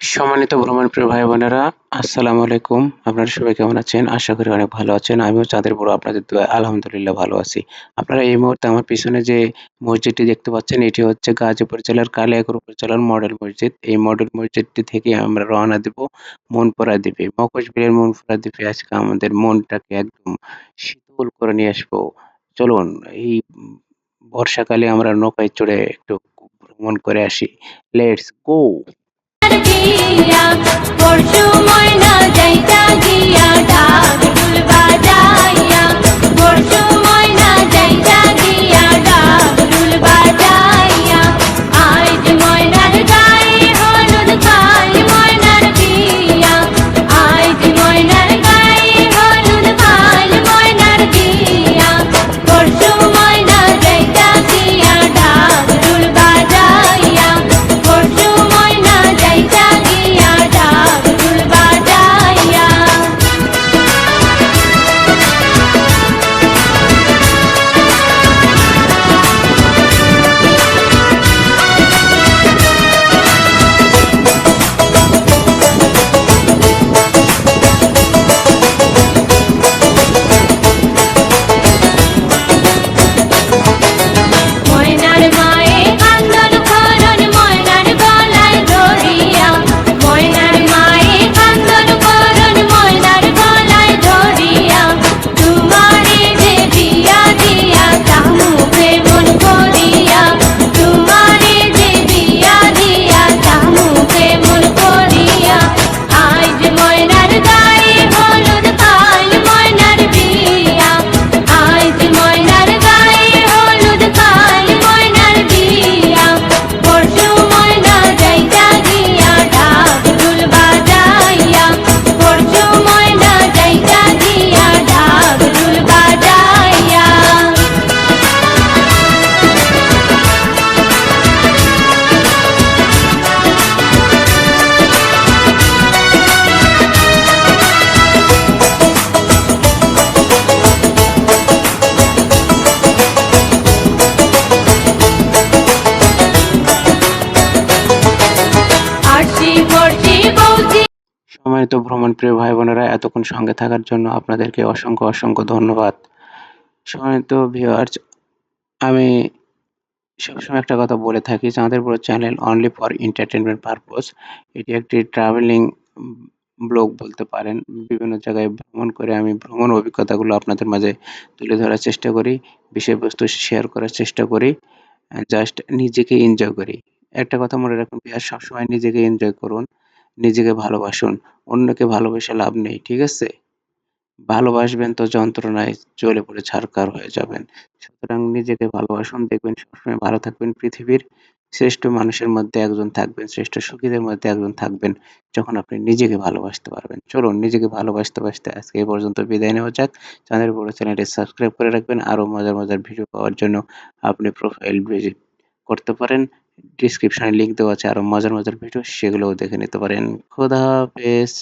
সম্মানিত ভ্রমণপ্রিয় ভাই বোনেরা আসসালামু আলাইকুম। আপনারা সবাই কেমন আছেন? আশা করি অনেক ভালো আছেন। আমিও চাঁদের বড়, আপনাদের আলহামদুলিল্লাহ ভালো আছি। আপনারা এই মুহূর্তে আমার পিছনে যে মসজিদটি দেখতে পাচ্ছেন, এটি হচ্ছে গাজীপুর জেলার কালিয়াকুর উপজেলার মডেল মসজিদ। এই মডেল মসজিদটি থেকে আমরা রওনা দেব মনপুরা দ্বীপে। মকশবিলের মনপুরা দ্বীপে আজকে আমাদের মনটাকে একদম শীতল করে নিয়ে আসব। চলুন, এই বর্ষাকালে আমরা নৌকায় চড়ে একটু ভ্রমণ করে আসি। লেটস গো গিয়া পরশু ময়না যাইতা গিয়া সম্মানিত ভ্রমণ প্রিয় ভাই বোনেরা এতক্ষণ সঙ্গে থাকার জন্য আপনাদেরকে অসংখ্য অসংখ্য ধন্যবাদ। সম্মানিত ভিউয়ার্স আমি সবসময় একটা কথা বলে থাকি চাঁদের বড় channel only for entertainment purpose এটি একটি ট্রাভেলিং ব্লগ বলতে পারেন। বিভিন্ন জায়গায় ভ্রমণ করে আমি ভ্রমণ অভিজ্ঞতাগুলো আপনাদের মাঝে তুলে ধরার চেষ্টা করি, বিষয়বস্তু শেয়ার করার চেষ্টা করি জাস্ট নিজেকে এনজয় করি। একটা কথা মনে রাখুন সবসময় নিজেকে এনজয় করুন, নিজেকে ভালোবাসুন। অন্যকে ভালোবেসে লাভ নেই, ঠিক আছে? ভালোবাসবেন তো যন্ত্রণায় জ্বলে পড়ে ছারখার হয়ে যাবেন। সুতরাং নিজেকে ভালোবাসুন, দেখবেন সবসময় ভালো থাকবেন। পৃথিবীর শ্রেষ্ঠ মানুষের মধ্যে একজন থাকবেন, শ্রেষ্ঠ সুখীদের মধ্যে একজন থাকবেন যখন আপনি নিজেকে ভালোবাসতে পারবেন। চলুন, নিজেকে ভালোবাসতে বাসতে আজকে এই পর্যন্ত বিদায় নেওয়া যাক। চাঁদের বড় চ্যানেলটি সাবস্ক্রাইব করে রাখবেন। আরও মজার মজার ভিডিও পাওয়ার জন্য আপনি প্রোফাইল ভিজিট করতে পারেন। ডিসক্রিপশনে লিংক দেওয়া আছে আরও মজার মজার ভিডিও সেগুলোও দেখে নিতে পারেন। খোদা হাফেজ।